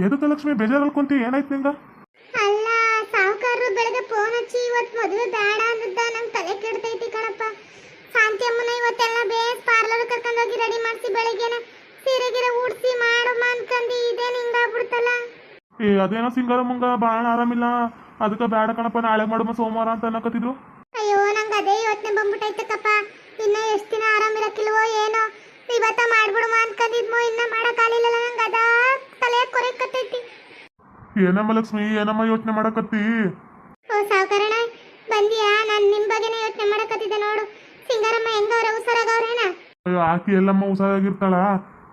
ಎದಕ್ಕೆ ಲಕ್ಷ್ಮಿ ಬೇಜಾರಲ್ಲಿ ಕುಂತಿ ಏನಾಯ್ತು ನಿಂಗ? ಅಲ್ಲ ಸಾವುಕಾರರು ಬೆಳಗ್ಗೆ ಫೋನ್ ಹಚ್ಚಿ ಇವತ್ತು ಮದುವೆ ಬೇಡ ಅಂದಿದ್ದ ನಂಗೆ ತಲೆ ಕೆಡ್ತೈತಿ ಕಣಪ್ಪ. ಶಾಂತಿ ಅಮ್ಮನ ಇವತ್ತೆಲ್ಲ ಬೇಸ್ ಪಾರ್ಲರ್ ಕರ್ಕೊಂಡು ಹೋಗಿ ರೆಡಿ ಮಾಡಿಸಿ ಬೆಳಿಗ್ಗೆನೆ ಸೀರೆ ಗಿರೆ ಉಡ್ಸಿ ಮಾಡಮ್ಮ ಅನ್ಕಂದು ಇದೇ ಹಿಂಗಾಗ್ಬಿಡ್ತಲ್ಲ ಏ ಅದೇನೋ ಸಿಂಗಾರ ಮುಂಗ ಬಾಳ ಆರಾಮಿಲ್ಲ. ಅದಕ್ಕೆ ಬೇಡ ಕಣಪ್ಪ ನಾಳೆ ಮಾಡಮ್ಮ ಸೋಮವಾರ ಅಂತ ಅನ್ನಕತ್ತಿದ್ರು. ಅಯ್ಯೋ ನಂಗೆ ಅದೇ ಯೋಚನೆ ಬಂದ್ಬಿಟ್ಟೈತಕ್ಕಪ್ಪ ಇನ್ನ ಎಷ್ಟು ದಿನ ಆರಾಮಿರಕ್ಕಿಲ್ವೋ ಏನೋ. ಇವತ್ತ ಮಾಡ್ಬಿಡುವ ಅನ್ಕೊಂಡಿದ್ಮೋ ಇನ್ನ ಮಾಡಕ್ಕಾಗಲಿಲ್ಲ ನಂಗೆ ಅದ? ತಲೆ ಕೊರೆಕತ್ತೈತಿ. ಏನಮ್ಮ ಲಕ್ಷ್ಮಿ ಏನಮ್ಮ ಯೋಚನೆ ಮಾಡಕತ್ತಿ? ಓ ಸಾವುಕಾರಣ ಬಂದಿಯಾ? ನಾನು ನಿಮ್ಮ ಬಗ್ಗೆನೇ ಯೋಚನೆ ಮಾಡಕತ್ತಿದ್ದೆ ನೋಡು. ಸಿಂಗಾರಮ್ಮ ಹೆಂಗವ್ರ ಹುಷಾರಾಗವ್ರೇನ? ಅಯ್ಯೋ ಆಕಿ ಎಲ್ಲಮ್ಮ ಹುಷಾರಾಗಿರ್ತಾಳ?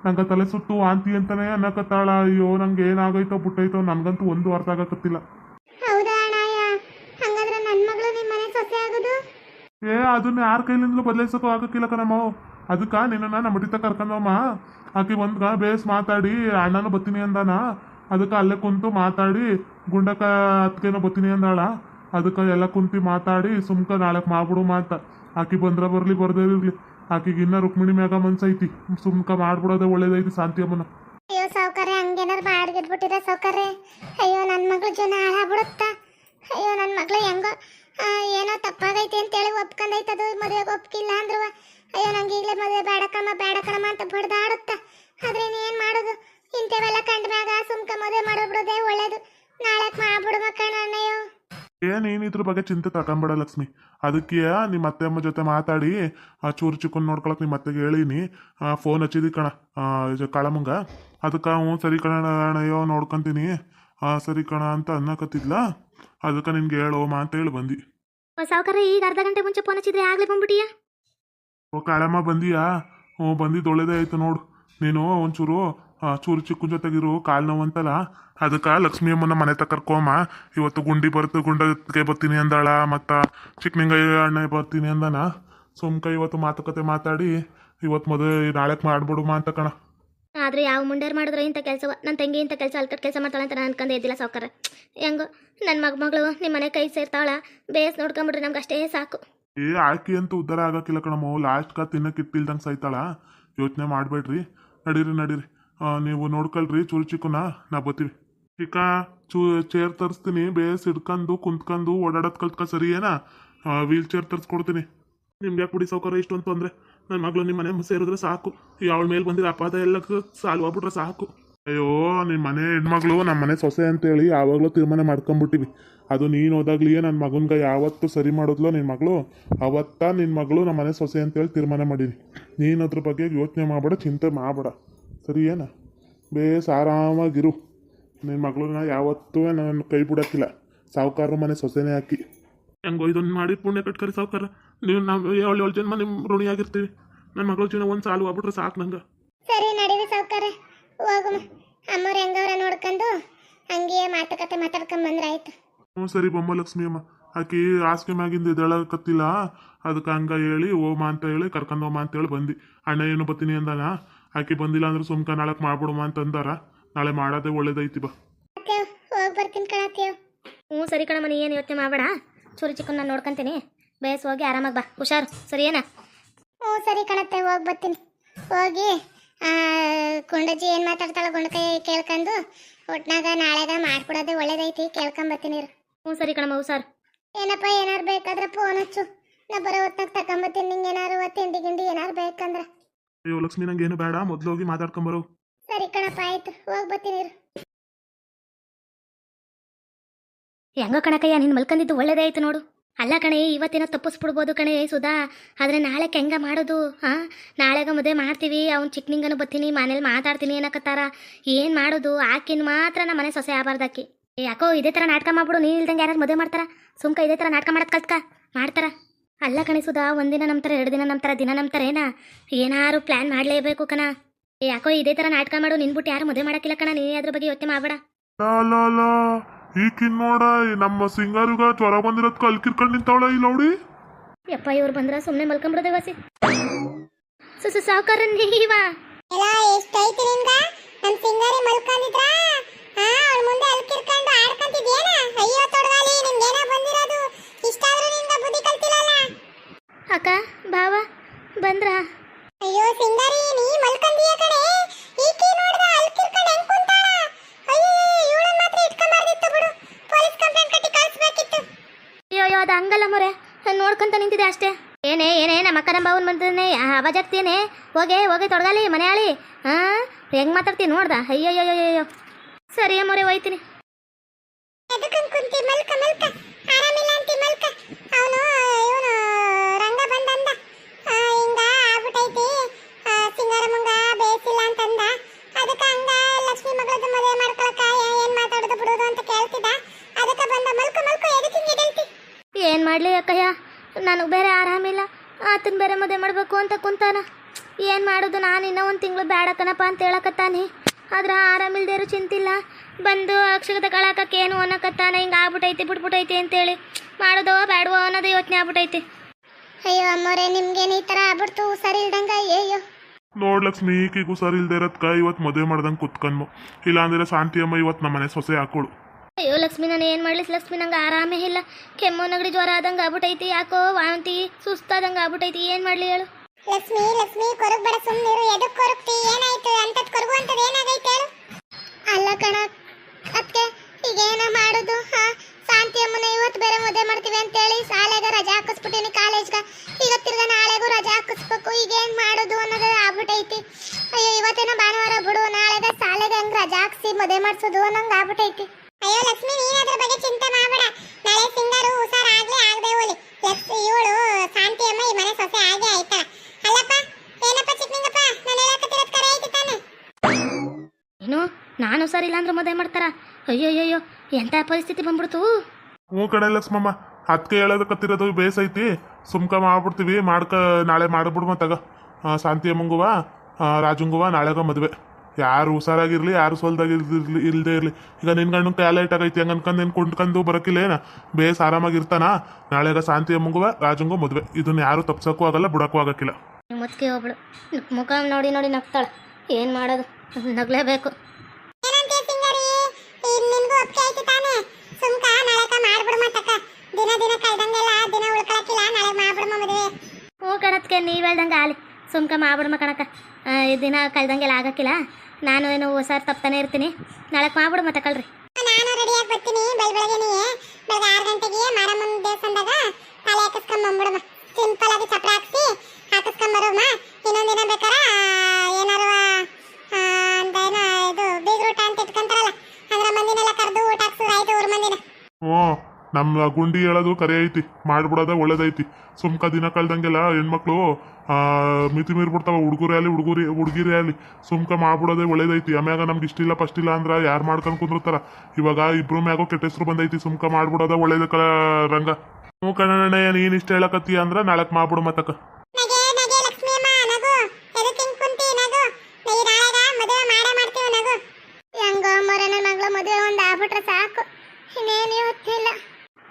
ನಂಗೆ ತಲೆ ಸುಟ್ಟು ವಾಂತಿ ಅಂತಾನೆ ಅನ್ನಕತ್ತಾಳ. ಅಯ್ಯೋ ನಂಗೆ ಏನಾಗೈತೋ ಬಿಟ್ಟೈತೋ ನನ್ಗಂತೂ ಒಂದು ಅರ್ಥ ಆಗಕತ್ತಿಲ್ಲ ಹೌದಾ ಅಣ್ಣಯ್ಯ ಹಂಗಾದ್ರೆ ನನ್ನ ಮಗಳು ನಿಮ್ಮ ಮನೆ ಸೊಸೆ ಆಗೋದು ಏ, ಅದನ್ನ ಯಾರ ಕೈಲಿಂದಲೂ ಬದಲಾಯಿಸೋಕೆ ಆಗಕ್ಕಿಲ್ಲ ಕಣಮ್ಮ. ಅದಕ್ಕ ನಿನ್ನ ನಮ್ಮ ಹಿಡಿತ ಕರ್ಕೊಂಡವಮ್ಮ ಆಕಿ ಒಂದ್ಗ ಬೇಸ್ ಮಾತಾಡಿ, ಅಣ್ಣನೂ ಬತ್ತೀನಿ ಅಂದಾನ. ಅದಕ್ಕೆ ಅಲ್ಲೇ ಕುಂತು ಮಾತಾಡಿ, ಗುಂಡಕ್ಕ ಅತ್ಕೇನೋ ಬತ್ತೀನಿ ಅಂದಾಳ. ಅದಕ್ಕೆ ಎಲ್ಲ ಕುಂತಿ ಮಾತಾಡಿ, ಸುಮ್ಕ ನಾಳೆ ಮಾಡ್ಬಿಡು ಮಾತ ಆಕಿ ಬಂದ್ರ ಬರ್ಲಿ, ಬರ್ದೇ ಇರ್ಲಿ. ಆಕಿಗೆ ಇನ್ನ ರುಕ್ಮಿಣಿ ಮ್ಯಾಗ ಮನ್ಸೈತಿ ಸುಮ್ಕ ಮಾಡ್ಬಿಡೋದೆ ಒಳ್ಳೇದೈತಿ ಶಾಂತಿ ಅಮ್ಮನ. ಅಯ್ಯೋ ಹಂಗೇನಾರು ಮಾಡಿದ್ಬಿಟ್ಟಿರ ಸಾವುಕಾರೆ ಅಯ್ಯೋ ನನ್ನ ಮಗಳು ಜನ ಹಾಳಾಗ್ಬಿಡುತ್ತ. ಅಯ್ಯೋ ನನ್ನ ಮಗಳು ಹೆಂಗೋ ಆ, ಏನೋ ತಪ್ಪಾಗೈತೆ ಅಂತೇಳಿ ಒಪ್ಕಿಲ್ಲ ಅಂದ್ರು ಅಯ್ಯೋ, ನಂಗೆ ಈಗಲೇ ಮದುವೆ ಬೇಡ ಕಣಮ್ಮ ಬೇಡ ಕಣಮ್ಮ ಅಂತ ಬಡ್ದಾಡುತ್ತ, ಆದ್ರೆ ಏನು ಮಾಡೋದು? ಇಂಥವೆಲ್ಲ ಕಂಡ ಮ್ಯಾಗ ಸುಮ್ಕ ಮದುವೆ ಮಾಡಿಬಿಡೋದೇ ಒಳ್ಳೇದು. ನಾಳೆ ಮಾಡ್ಬಿಡು ಕಣ ಅಣ್ಣಯ್ಯೋ. ಏನ್ ನೀನ್ ಇದ್ರ ಬಗ್ಗೆ ಚಿಂತೆ ತಗೊಂಬೇಡ ಲಕ್ಷ್ಮಿ. ಅದಕ್ಕೆ ನಿಮ್ಮ ಅತ್ತೆ ಅಮ್ಮ ಜೊತೆ ಮಾತಾಡಿ, ಆ ಚೂರು ಚಿಕ್ಕನ್ ನೋಡ್ಕೊಳಕ್ ನಿಮ್ಮ ಅತ್ತೆಗೆ ಹೇಳಿನಿ. ಫೋನ್ ಹಚ್ಚಿದಿ ಕಣ. ಕಳಮಂಗ. ಅದಕ್ಕೆ ಹ್ಞೂ, ಸರಿ ಕಣ ಅಣ್ಣಯ್ಯೋ, ನೋಡ್ಕೊಂತೀನಿ. ಸರಿ ಕಣ ಅಂತ ಅನ್ನಕತ್ತಿದ್ಲ? ಅದಕ್ಕೆ ನಿನ್ಗೆ ಹೇಳೋಮ ಅಂತ ಹೇಳಿ ಬಂದಿ. ಸಾವುಕಾರ ಈಗ ಅರ್ಧ ಗಂಟೆ ಮುಂಚೆ ಫೋನ್ ಹಚ್ಚಿದ್ರೆ ಆಗ್ಲೇ ಬಂದ್ಬಿಟ್ಟಿಯಾ? ಓ ಕಾಳಮ್ಮ ಬಂದಿಯಾ? ಹ್ಞೂ ಬಂದಿದ್ದು ಒಳ್ಳೇದೇ ಆಯ್ತು ನೋಡು. ನೀನು ಒಂಚೂರು ಆ, ಚೂರು ಚಿಕ್ಕನ್ ಜೊತೆಗಿರು ಕಾಲು ನೋವು ಅಂತಲ್ಲ ಅದಕ್ಕೆ ಲಕ್ಷ್ಮಿ ಅಮ್ಮನ ಮನೆ ತಕ ಕರ್ಕೊಮ್ಮ ಇವತ್ತು ಗುಂಡಿ ಬರ್ತು ಗುಂಡಕ್ಕೆ ಬರ್ತೀನಿ ಅಂದಾಳ ಮತ್ತು ಚಿಕ್ಕನಿಂಗಯ್ಯ ಅಣ್ಣ ಬರ್ತೀನಿ ಅಂದಾನ. ಸುಮ್ಕ ಇವತ್ತು ಮಾತುಕತೆ ಮಾತಾಡಿ ಇವತ್ತು ಮದುವೆ ನಾಳೆಗೆ ಮಾಡ್ಬಿಡುಮ ಅಂತ ಕಣ. ಆದ್ರೆ ಯಾವ ಮುಂಡೇರ್ ಮಾಡಿದ್ರೆ ಇಂಥ ಕೆಲಸ ನನ್ನ ತಂಗಿ ಇಂಥ ಕೆಲಸ ಅಲ್ಕಟ್ ಕೆಲಸ ಮಾಡ್ತಾಳೆ ಅಂತ ನಾನು ಅನ್ಕೊಂಡೆ ಇದ್ದಿಲ್ಲ ಸಾವುಕಾರ. ಹೆಂಗೋ ನನ್ನ ಮಗ ಮಗಳು ನಿಮ್ಮ ಮನೆ ಕೈ ಸೇರ್ತಾಳ, ಬೇಸ್ ನೋಡ್ಕೊಂಬಿಟ್ರೆ ನಮ್ಗೆ ಅಷ್ಟೇ ಸಾಕು. ಏ ಆಕಿ ಅಂತೂ ಉದ್ಧಾರ ಆಗಕ್ಕಿಲ್ಲ ಕಣಮ್ಮ. ಕಾ ತಿನ್ನಕ್ಕೆ ಇಟ್ಟಿಲ್ದಂಗೆ ಸೈತಾಳ ಯೋಚನೆ ಮಾಡಬೇಡ್ರಿ. ನಡೀರಿ ನಡೀರಿ. ನೀವು ನೋಡ್ಕೊಳ್ರಿ ಚೂರು ಚಿಕ್ಕನ. ನಾ ಬತ್ತೀವಿ. ಚಿಕ್ಕ, ಚೂ ಚೇರ್ ತರಿಸ್ತೀನಿ. ಬೇಸ್ ಹಿಡ್ಕೊಂಡು ಕುಂತ್ಕೊಂಡು ಓಡಾಡೋದು ಕಲ್ತ್ಕ ಸರಿ ಏನಾ? ವೀಲ್ ಚೇರ್ ತರಿಸ್ಕೊಡ್ತೀನಿ. ನಿಮ್ಗೆ ಯಾಕೆ ಬಿಡಿ ಸೌಕರ್ಯ ಇಷ್ಟು ಅಂತ ನನ್ನ ಮಗಳು ನಿಮ್ಮ ಮನೆ ಸೇರಿದ್ರೆ ಸಾಕು. ಅವಳ ಮೇಲೆ ಬಂದಿರೋ ಅಪಾದ ಎಲ್ಲ ಸಾಲ್ವ್ ಆಗ್ಬಿಟ್ರೆ ಸಾಕು. ಅಯ್ಯೋ ನಿಮ್ಮ ಮನೆ ಹೆಣ್ಮಗಳು ನಮ್ಮ ಮನೆ ಸೊಸೆ ಅಂತೇಳಿ ಯಾವಾಗಲೂ ತೀರ್ಮಾನ ಮಾಡ್ಕೊಂಬಿಟ್ಟಿವಿ. ಅದು ನೀನು ಹೋದಾಗ್ಲಿಯೇ ನನ್ನ ಮಗನ್ಗೆ ಯಾವತ್ತು ಸರಿ ಮಾಡಿದ್ಲೋ ನಿನ್ನ ಮಗಳು? ಅವತ್ತ ನಿನ್ನ ಮಗಳು ನಮ್ಮ ಮನೆ ಸೊಸೆ ಅಂತೇಳಿ ತೀರ್ಮಾನ ಮಾಡೀನಿ. ನೀನು ಅದ್ರ ಬಗ್ಗೆ ಯೋಚನೆ ಮಾಡಬೇಡ, ಚಿಂತೆ ಮಾಡಬೇಡ. ಸರಿ ಏನ ಬೇಸ್ ಆರಾಮಾಗಿರು. ನಿನ್ನ ಮಗಳನ್ನ ಯಾವತ್ತೂ ನಾನು ಕೈ ಬಿಡೋಕ್ಕಿಲ್ಲ. ಸಾವುಕಾರ ಮನೆ ಸೊಸೆನೇ ಹಾಕಿ. ಹೆಂಗೋ ಇದೊಂದು ಮಾಡಿ ಪುಣ್ಯ ಕಟ್ಕರಿ ಸಾವುಕಾರ. ನೀವು ನಾವು ಏಳು ಏಳು ಜನ್ಮ ನಿಮ್ಮ ಋಣಿಯಾಗಿರ್ತೀವಿ ನನ್ನ ಮಗಳ ಜೀವನ ಒಂದು ಸಾಲು ಹೋಗ್ಬಿಟ್ರೆ ಸಾಕು ನಂಗೆ. ಸರಿ ನಡೀರಿ ಸಾವುಕಾರ. ಹೋಗಮ್ಮ ಅಮ್ಮವ್ರು ಹೆಂಗವ್ರ ನೋಡ್ಕೊಂಡು ಹಂಗೆ ಮಾತುಕತೆ ಮಾತಾಡ್ಕೊಂಡ್ ಬಂದ್ರೆ ಆಯ್ತು. ಹ್ಞೂ ಸರಿ ಬೊಮ್ಮ ಲಕ್ಷ್ಮಿ ಅಮ್ಮ. ಆಕಿ ಹಾಸಿಗೆ ಮ್ಯಾಗಿಂದ ಕತ್ತಿಲ್ಲ ಅದಕ್ಕೆ ಹಂಗ ಹೇಳಿ ಓಮ ಅಂತ ಹೇಳಿ ಕರ್ಕೊಂಡು ಹೋಮ ಅಂತ ಹೇಳಿ ಬಂದು. ಅಣ್ಣ ಏನು ಬರ್ತೀನಿ ಅಂದಾನ? ಆಕಿ ಬಂದಿಲ್ಲ ಅಂದ್ರೆ ಸುಮ್ಕ ನಾಳಕ್ ಮಾಡ್ಬಿಡುಮ ಅಂತ ಅಂದಾರ. ನಾಳೆ ಮಾಡೋದೇ ಒಳ್ಳೇದೈತಿ ಬಾ. ಹೋಗಿ ಬರ್ತೀನಿ ಕಣತ್ತೇವ್ ಹ್ಞೂ ಸರಿ ಕಣಮ್ಮ ನೀ ಏನು ಯೋಚನೆ ಮಾಡಬೇಡ. ಚೂರು ಚಿಕ್ಕನ್ ನಾನು ನೋಡ್ಕೊಂತೀನಿ. ಬೇಸ್ ಹೋಗಿ ಆರಾಮಾಗಿ ಬಾ. ಹುಷಾರು. ಸರಿ ಏನಾ? ಹ್ಞೂ ಸರಿ ಕಣತ್ತೆ ಹೋಗಿ ಬರ್ತೀನಿ. ಹೋಗಿ ಆ, ಗುಂಡಜ್ಜಿ ಏನು ಮಾತಾಡ್ತಾಳೆ ಗುಂಡಕೈ ಕೇಳ್ಕೊಂಡು ಒಟ್ನಾಗ ನಾಳೆಗ ಮಾಡ್ಕೊಡೋದೇ ಒಳ್ಳೇದೈತಿ ಕೇಳ್ಕೊಂಬರ್ತೀನಿ. ಹ್ಞೂ ಸರಿ ಕಣಮ್ಮ ಹುಷಾರು. ಏನಪ್ಪ ಏನಾರು ಬೇಕಾದ್ರೆ ಫೋನ್ ಹಚ್ಚು. ನಾ ಬರೋ ಹೊತ್ನಾಗ ತಗೊಂಬರ್ತೀನಿ ನಿಂಗೆ ಏನಾರು ತಿಂಡಿ ಗಿಂಡಿ ಏನಾರು ಬೇಕಂದ್ರೆ. ಅಯ್ಯೋ ಲಕ್ಷ್ಮಿ ನಂಗೆ ಏನು ಬೇಡ ಮೊದಲು ಹೋಗಿ ಮಾತಾಡ್ಕೊಂಬರು ಸರಿ ಕಣಪ್ಪ ಆಯ್ತು. ಹೋಗಿ ಬರ್ತೀನಿ ಹೆಂಗ ಹೆಂಗೋ ಕಣಕಯ್ಯ ನೀನು ಮಲ್ಕಂದಿದ್ದು ಒಳ್ಳೇದೇ ಆಯ್ತು ನೋಡು. ಅಲ್ಲ ಕಣೆ, ಇವತ್ತೇನೋ ತಪ್ಪಿಸ್ಬಿಡ್ಬೋದು ಕಣೆ ಸುಧಾ. ಆದರೆ ನಾಳೆ ಹೆಂಗ ಮಾಡೋದು? ಹಾಂ ನಾಳೆಗ ಮದುವೆ ಮಾಡ್ತೀವಿ, ಅವ್ನು ಚಿಕ್ಕನಿಂಗನು ಬತ್ತೀನಿ ಮನೇಲಿ ಮಾತಾಡ್ತೀನಿ ಏನಕತ್ತಾರ ಏನು ಮಾಡೋದು? ಆಕಿನ ಮಾತ್ರ ನಮ್ಮ ಮನೆ ಸೊಸೆ ಆಬಾರ್ದಾಕಿ ಯಾಕೋ ಇದೇ ಥರ ನಾಟಕ ಮಾಡ್ಬಿಡು, ನೀನು ಇಲ್ದಂಗೆ ಯಾರು ಮದುವೆ ಮಾಡ್ತಾರ? ಸುಮ್ಕ ಇದೇ ಥರ ನಾಟಕ ಮಾಡೋದು ಕಲ್ತ್ಕ. ಮಾಡ್ತಾರ. ಅಲ್ಲ ಕಣೆ ಸುಧಾ, ಒಂದಿನ ನಂಬ್ತಾರೆ, ಎರಡು ದಿನ ನಂಬ್ತಾರ, ದಿನ ನಂಬ್ತಾರೇನಾ ಏನ? ಏನಾರು ಪ್ಲ್ಯಾನ್ ಮಾಡಲೇಬೇಕು ಕಣ. ಯಾಕೋ ಇದೇ ಥರ ನಾಟಕ ಮಾಡು, ನಿನ್ಬಿಟ್ಟು ಯಾರು ಮದುವೆ ಮಾಡೋಕ್ಕಿಲ್ಲ ಕಣ, ನೀ ಅದ್ರ ಬಗ್ಗೆ ಯೋಚನೆ ಮಾಡಬೇಡ. ಈಕಿನ್ ನೋಡ ನಮ್ಮ ಸಿಂಗಾರುಗ ಜ್ವರ ಬಂದಿರೋದ್ ಕಲ್ಕಿರ್ಕೊಂಡು ನಿಂತವಳ ಇಲ್ಲಿ ನೋಡಿ ಯಪ್ಪ ಇವ್ರು ಬಂದ್ರ ಸುಮ್ಮನೆ ಮಲ್ಕೊಂಬಿಡೋದೇ ವಾಸಿ. ಸುಸು ಸಾವುಕಾರ ನೀವ. ಎಲ್ಲ ಎಷ್ಟೈತಿ ನಿಮ್ಗ? ನಮ್ ಸಿಂಗಾರಿ ಮಲ್ಕೊಂಡಿದ್ರ ಹಾ ಅವಳ ಮುಂದೆ ಅಲ್ಕಿರ್ಕೊಂಡು ಆಡ್ಕೊಂತಿದ್ಯೇನ ಅಯ್ಯೋ ತೊಡಗಾಲಿ ನಿಮ್ಗೇನ ಬಂದಿರೋದು ಇಷ್ಟಾದ್ರೂ ನಿನ್ಗ ಬುದ್ಧಿ ಕಲ್ತಿಲ್ಲಲ್ಲ ಅಕ್ಕ ಬಾವ ಬಂದ್ರ ಅಯ್ಯೋ ಸಿಂಗಾರಿ ನೀ ಮಲ್ಕೊಂಡಿಯ ಕಣೆ ಈಕಿ ನೋಡ್ದ ಅಲ್ಕಿರ್ಕೊಂಡು ಹೆಂಗ್ ಕುಂತಾಳ ಅಯ್ಯೋ ಅದು ಹಂಗಲ್ಲ ಮೊರೆ. ನೋಡ್ಕೊಂತ ನಿಂತಿದೆ ಅಷ್ಟೇ. ಏನೇ ಏನೇ, ನಮ್ಮ ಅಕ್ಕ ನಮ್ಮ ಬಾವನ್ ಬಂದ್ರೆ ಅವಾಜಾಗ್ತೇನೆ ಹೋಗಿ ಹೋಗಿ ತೊಡಗಲಿ, ಮನೆಯಾಳಿ. ಹಾಂ ಹೆಂಗೆ ಮಾತಾಡ್ತೀನಿ ನೋಡ್ದ? ಅಯ್ಯೋ ಸರಿ ಮೊರೆ ಹೋಯ್ತೀನಿ. ಮಾಡಲಿ ಅಕ್ಕಯ್ಯ. ನನಗೆ ಬೇರೆ ಆರಾಮಿಲ್ಲ. ಆತನ ಬೇರೆ ಮದುವೆ ಮಾಡಬೇಕು ಅಂತ ಕುಂತಾನ. ಏನು ಮಾಡೋದು? ನಾನು ಇನ್ನೂ ಒಂದು ತಿಂಗಳು ಬೇಡಕನಪ್ಪ ಅಂತ ಹೇಳಕತ್ತಾನೆ. ಆದ್ರೆ ಆರಾಮಿಲ್ದೇ ಇರೋ ಚಿಂತಿಲ್ಲ. ಬಂದು ಅಕ್ಷರ ಕಳಾಕಕ್ಕೆ ಏನು ಅನ್ನಕತ್ತಾನ? ಹಿಂಗೆ ಆಗ್ಬಿಟ್ಟೈತಿ ಬಿಟ್ಬಿಟ್ಟೈತಿ ಅಂತೇಳಿ. ಮಾಡೋದೋ ಬೇಡವೋ ಅನ್ನೋದು ಯೋಚನೆ ಆಗ್ಬಿಟ್ಟೈತಿ ಅಯ್ಯೋ ಅಮ್ಮೋರೆ ನಿಮ್ಗೇನು ಈ ಥರ ಆಗ್ಬಿಡ್ತು? ಸರಿ ಇಲ್ದಂಗ ಅಯ್ಯೋ ನೋಡ್ ಲಕ್ಷ್ಮಿ ಈಕಿಗೂ ಸರಿ ಇಲ್ದೇ ಇರೋದ್ಕ ಇವತ್ತು ಮದುವೆ ಮಾಡ್ದಂಗೆ ಕುತ್ಕನ್ಮು ಇಲ್ಲಾಂದ್ರೆ ಶಾಂತಿ ಅಮ್ಮ ಇವತ್ತು ನಮ್ಮ ಮನೆ ಸೊಸೆ ಹಾಕೋಳು. ಅಯ್ಯೋ ಲಕ್ಷ್ಮಿ ನಾನು ಏನು ಮಾಡ್ಲಿಸ್? ಲಕ್ಷ್ಮಿ ನಂಗೆ ಆರಾಮೇ ಇಲ್ಲ. ಕೆಮ್ಮು ನಗಡಿ ಜ್ವರ ಆದಂಗೆ ಆಗ್ಬಿಟ್ಟೈತಿ ಯಾಕೋ ವಾಂತಿ ಸುಸ್ತಾದಂಗೆ ಆಗ್ಬಿಟ್ಟೈತಿ ಏನು ಮಾಡಲಿ ಹೇಳು? ಲಕ್ಷ್ಮಿ ಲಕ್ಷ್ಮಿ ಕೊರಗ್ ಬೇಡ ಸುಮ್ಮನಿರು ಎದಕ್ ಕೊರಗ್ತಿ? ಏನಾಯ್ತು? ಅಂತದ್ ಕೊರಗು ಅಂತದ್ ಏನಾಗೈತೆ ಹೇಳು? ಅಲ್ಲ ಕಣ ಅದಕ್ಕೆ ಈಗ ಏನ ಮಾಡೋದು? ಹಾ ಶಾಂತಿ ಅಮ್ಮನ ಇವತ್ತು ಬೇರೆ ಮದುವೆ ಮಾಡ್ತೀವಿ ಅಂತೇಳಿ ಶಾಲೆಗ ರಜಾ ಹಾಕಿಸ್ಬಿಟ್ಟಿನಿ ಕಾಲೇಜ್ಗ. ಈಗ ತಿರ್ಗಾ ನಾಳೆಗೂ ರಜಾ ಹಾಕಿಸ್ಬೇಕು. ಈಗ ಏನು ಮಾಡೋದು ಅನ್ನೋದು ಆಗ್ಬಿಟ್ಟೈತಿ ಅಯ್ಯೋ ಇವತ್ತೇನೋ ಭಾನುವಾರ ಬಿಡು. ನಾಳೆಗ ಶಾಲೆಗೆ ಹಂಗ್ ರಜಾ ಹಾಕ್ಸಿ ಮದುವೆ ಮಾಡ್ಸೋದು ಅನ್ನೋಂಗೆ ಆಗ್ಬಿಟ್ಟೈತಿ ನಾನು ಇಲ್ಲಾಂದ್ರೆ ಅಂದ್ರೆ ಮದುವೆ ಮಾಡ್ತಾರ? ಅಯ್ಯೋಯ್ಯೋ ಎಂಥ ಪರಿಸ್ಥಿತಿ ಬಂದ್ಬಿಡ್ತು? ಹ್ಞೂ ಕಡೆ ಲಕ್ಷ್ಮಮ್ಮ ಅದಕ್ಕೆ ಹೇಳೋದಕ್ಕತ್ತಿರೋದು ಬೇಸೈತಿ. ಸುಮ್ಕ ಮಾಡ್ಬಿಡ್ತೀವಿ ಮಾಡ್ಕ ನಾಳೆ ಮಾಡಿಬಿಡು ಮತ್ತಾಗ ಶಾಂತಿ ಅಮ್ಮಂಗುವ ರಾಜಂಗುವ ನಾಳೆಗ ಮದುವೆ. ಯಾರು ಹುಷಾರಾಗಿರ್ಲಿ ಯಾರು ಸೋಲ್ದಾಗಿರ್ಲಿ ಇಲ್ಲದೆ ಇರ್ಲಿ. ಈಗ ನಿನ್ ಗಂಡು ಟ್ಯಾಲೆಂಟ್ ಆಗೈತಿ ಹಂಗ ಅನ್ಕೊಂಡು ನಿನ್ ಕೊಂಡ್ಕೊಂಡು ಬರಕಿಲ್ಲ ಏನ? ಬೇಸ್ ಆರಾಮಾಗಿರ್ತಾನ? ನಾಳೆಗ ಶಾಂತಿ ಅಮ್ಮಂಗುವ ರಾಜಂಗು ಮದುವೆ. ಇದನ್ನ ಯಾರು ತಪ್ಸಕ್ಕೂ ಆಗಲ್ಲ ಬಿಡಕ್ಕೂ ಆಗಕ್ಕಿಲ್ಲ. ಒಬ್ಳು ಮುಖ ನೋಡಿ ನೋಡಿ ನಗ್ತಾಳೆ. ಏನು ಮಾಡೋದು? ನಗ್ಲೇಬೇಕು ಏನಂತೆ ಸಿಂಗರಿ ಈ ನಿನ್ಗೂ ಒಪ್ಪಿಗೆ ಐತಿ ತಾನೆ ಸುಮ್ಕ ನಾಳೆಕ ಮಾಡ್ಬಿಡ್ಮ ತಕ ದಿನ ದಿನ ಕಳ್ದಂಗೆಲ್ಲ ದಿನ ಉಳ್ಕೊಳಕಿಲ್ಲ ನಾಳೆ ಮಾಡ್ಬಿಡ್ಮ ಮದುವೆ ಕಣತ್ಕೆ ನೀವು ಹೇಳ್ದಂಗೆ ಆಲಿ. ಸುಮ್ಕ ಮಾಡ್ಬಿಡ್ಮ ಕಣಕ್ಕ. ದಿನ ಕಳ್ದಂಗೆಲ್ಲ ಆಗಕ್ಕಿಲ್ಲ. ನಾನು ಏನು ಹೊಸ ತಪ್ತಾನೆ ಇರ್ತೀನಿ. ನಾಳೆ ಮಾಡ್ಬಿಡ್ಮ ತಕಳ್ರಿ ನಾನು ರೆಡಿಯಾಗಿ ಬೆಳಗ್ಗೆ ತಲೆ ಸಿಂಪಲ್ ಆಗಿ ಚಪ್ರ ಹಾಕ್ಸಿ ಹಾಕಿಸ್ಕೊಂಡ್ ಬರೋಮ್ಮ ಇನ್ನೊಂದಿನ ಬೇಕಾರ ನಮ್ಮ ಗುಂಡಿ ಹೇಳೋದು ಕರೆ ಐತಿ ಮಾಡ್ಬಿಡೋದ ಒಳ್ಳೇದೈತಿ. ಸುಮ್ಕ ದಿನ ಕಳ್ದಂಗೆಲ್ಲ ಹೆಣ್ಮಕ್ಳು ಮಿತಿ ಮೀರ್ಬಿಡ್ತಾವ ಹುಡುಗರೇ ಆಗಲಿ, ಹುಡುಗರಿ, ಹುಡುಗಿರೇ ಆಗಲಿ. ಸುಮ್ಕ ಮಾಡ್ಬಿಡೋದೇ ಒಳ್ಳೇದೈತಿ. ಆಮ್ಯಾಗ ನಮ್ಗೆ ಇಷ್ಟಿಲ್ಲ ಫಸ್ಟ್ ಇಲ್ಲ ಅಂದ್ರೆ ಯಾರು ಮಾಡ್ಕೊಂಡು ಕುಂದಿರ್ತಾರ ಇವಾಗ ಇಬ್ರು ಮ್ಯಾಗೋ ಕೆಟ್ಟ ಹೆಸರು ಬಂದೈತಿ ಸುಮ್ಕ ಮಾಡ್ಬಿಡೋದ ಒಳ್ಳೇದ ಕಲ ರಂಗ. ಹ್ಞೂ ಕಣಣ್ಣ ನೀನು ಇಷ್ಟ ಹೇಳಕತ್ತೀಯ ಅಂದ್ರೆ ನಾಳೆ ಮಾಡ್ಬಿಡು ಮತ್ತಕ ನಗೆ ನಗೆ ಲಕ್ಷ್ಮಿ ಅಮ್ಮ ನಗು ಎದಕ್ಕೆ ಹಿಂಗ್ ಕುಂತಿ ನಗು ಈ ನಾಳೆಗ ಮದುವೆ ಮಾಡೇ ಮಾಡ್ತೀವಿ ನಗು ಹೆಂಗೋ ಮೊರೆ ನನ್ನ ಮಗಳ ಮದುವೆ ಒಂದು ಆಗ್ಬಿಟ್ರೆ ಸಾಕು ಇನ್ನೇನು ಇವತ್ತಿಲ್ಲ